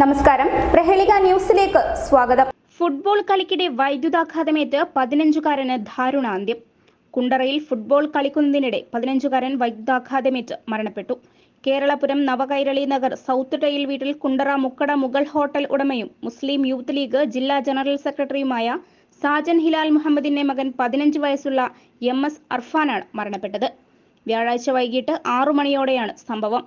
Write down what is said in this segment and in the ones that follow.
നമസ്കാരം. പ്രഹേളിക ന്യൂസിലേക്ക് സ്വാഗതം. ഫുട്ബോൾ കളിക്കിടെ വൈദ്യുതാഘാതമേറ്റ് പതിനഞ്ചുകാരന് ദാരുണാന്ത്യം. കുണ്ടറയിൽ ഫുട്ബോൾ കളിക്കുന്നതിനിടെ പതിനഞ്ചുകാരൻ വൈദ്യുതാഘാതമേറ്റ് മരണപ്പെട്ടു. കേരളപുരം നവകൈരളി നഗർ സൗത്ത് ടൈൽ വീട്ടിൽ കുണ്ടറ മുക്കട മുഗൾ ഹോട്ടൽ ഉടമയും മുസ്ലിം യൂത്ത് ലീഗ് ജില്ലാ ജനറൽ സെക്രട്ടറിയുമായ സാജൻ ഹിലാൽ മുഹമ്മദിന്റെ മകൻ പതിനഞ്ച് വയസ്സുള്ള എം എസ് അർഫാനാണ് മരണപ്പെട്ടത്. വ്യാഴാഴ്ച വൈകിട്ട് ആറു മണിയോടെയാണ് സംഭവം.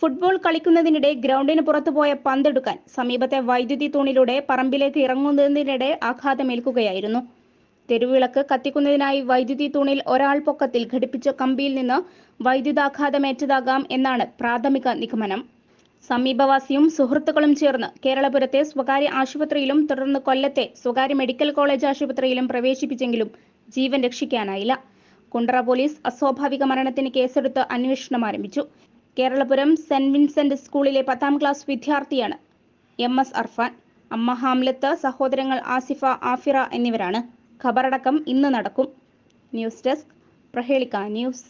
ഫുട്ബോൾ കളിക്കുന്നതിനിടെ ഗ്രൗണ്ടിന് പുറത്തുപോയ പന്തെടുക്കാൻ സമീപത്തെ വൈദ്യുതി തൂണിലൂടെ പറമ്പിലേക്ക് ഇറങ്ങുന്നതിനിടെ ആഘാതമേൽക്കുകയായിരുന്നു. തെരുവിളക്ക് കത്തിക്കുന്നതിനായി വൈദ്യുതി തൂണിൽ ഒരാൾ പൊക്കത്തിൽ ഘടിപ്പിച്ച കമ്പിയിൽ നിന്ന് വൈദ്യുതാഘാതമേറ്റതാകാം എന്നാണ് പ്രാഥമിക നിഗമനം. സമീപവാസിയും സുഹൃത്തുക്കളും ചേർന്ന് കേരളപുരത്തെ സ്വകാര്യ ആശുപത്രിയിലും തുടർന്ന് കൊല്ലത്തെ സ്വകാര്യ മെഡിക്കൽ കോളേജ് ആശുപത്രിയിലും പ്രവേശിപ്പിച്ചെങ്കിലും ജീവൻ രക്ഷിക്കാനായില്ല. കുണ്ടറ പോലീസ് അസ്വാഭാവിക മരണത്തിന് കേസെടുത്ത് അന്വേഷണം ആരംഭിച്ചു. കേരളപുരം സെന്റ് വിൻസെന്റ് സ്കൂളിലെ പത്താം ക്ലാസ് വിദ്യാർത്ഥിയാണ് എം എസ് അർഫാൻ. അമ്മ ഹാംലത്ത് സഹോദരങ്ങൾ ആസിഫ ആഫിറ എന്നിവരാണ്. ഖബറടക്കം ഇന്ന് നടക്കും. News desk Prahelika news.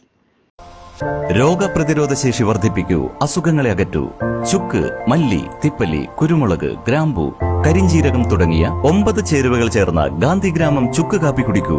രോഗപ്രതിരോധ ശേഷി വർദ്ധിപ്പിക്കൂ. അസുഖങ്ങളെ അകറ്റൂ. ചുക്ക് മല്ലി തിപ്പലി കുരുമുളക് ഗ്രാമ്പു കരിഞ്ചീരകം തുടങ്ങിയ ഒമ്പത് ചേരുവകൾ ചേർന്ന ഗാന്ധിഗ്രാമം ചുക്ക് കാപ്പി കുടിക്കൂ.